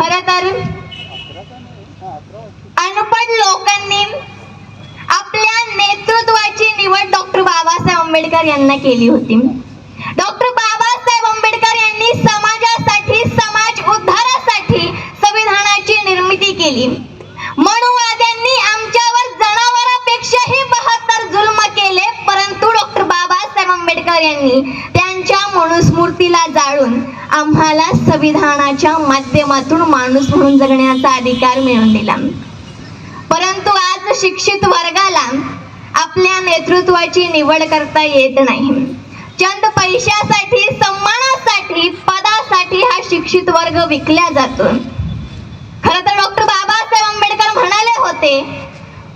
खर तर? अनपढ लोकांनी आपल्या नेतृत्वाची निवड डॉक्टर बाबासाहेब आंबेडकर यांना केली होती. डॉक्टर बाबासाहेब आंबेडकर यांनी समाजासाठी समाज उद्धारासाठी संविधानाची निर्मिती केली. मनुवाद्यांनी आमच्यावर जनावरांपेक्षाही बहात्तर जुल्म केले परंतु डॉक्टर बाबासाहेब आंबेडकर यांनी माणूस मूर्तीला जाळून आम्हाला संविधानाच्या माध्यमातून माणूस म्हणून जगण्याचा अधिकार मिळवून दिला. परंतु आज शिक्षित वर्गाला आपल्या नेतृत्वाची निवड करता येत नाही. चंद पैशासाठी सन्मानासाठी पदासाठी हा शिक्षित वर्ग विकला जातो खर तर डॉक्टर बाबासाहेब आंबेडकर म्हणाले होते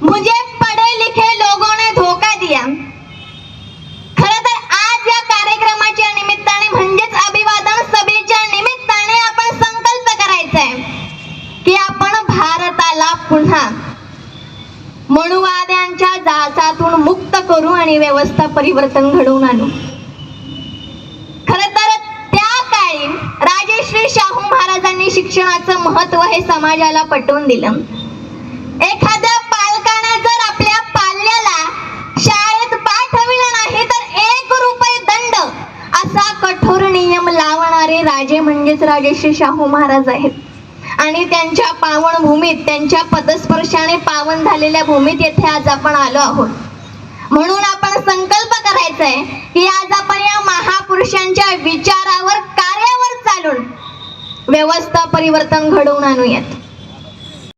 मुझे पढ़े लिखे लोगों ने धोखा दिया खर तर आज या कार्यक्रमाच्या निमित्ताने म्हणजेच अभिवादन सभेच्या निमित्ताने आपण संकल्प करायचा आहे की आपण भारताला पुन्हा. मनुवाद्यांच्या जाचातून मुक्त करू आणि व्यवस्था परिवर्तन घडवून आणू. खर तर त्या काळी राजेश्री शाहू महाराजांनी शिक्षणाचं महत्त्व हे समाजाला पटवून दिलं. एखाद्या पालकाने जर आपल्या पाल्याला शाळेत पाठविलं नाही तर एक रुपये दंड असा कठोर नियम लावणारे राजे म्हणजेच राजेश्री शाहू महाराज आहेत. आणि त्यांच्या पावन भूमीत त्यांच्या पदस्पर्शाने पावन झालेल्या भूमीत येथे आज आपण आलो आहोत. म्हणून आपण संकल्प करायचा आहे की आज आपण या महापुरुषांच्या विचारावर कार्यावर चालून व्यवस्था परिवर्तन घडवून आणूयात.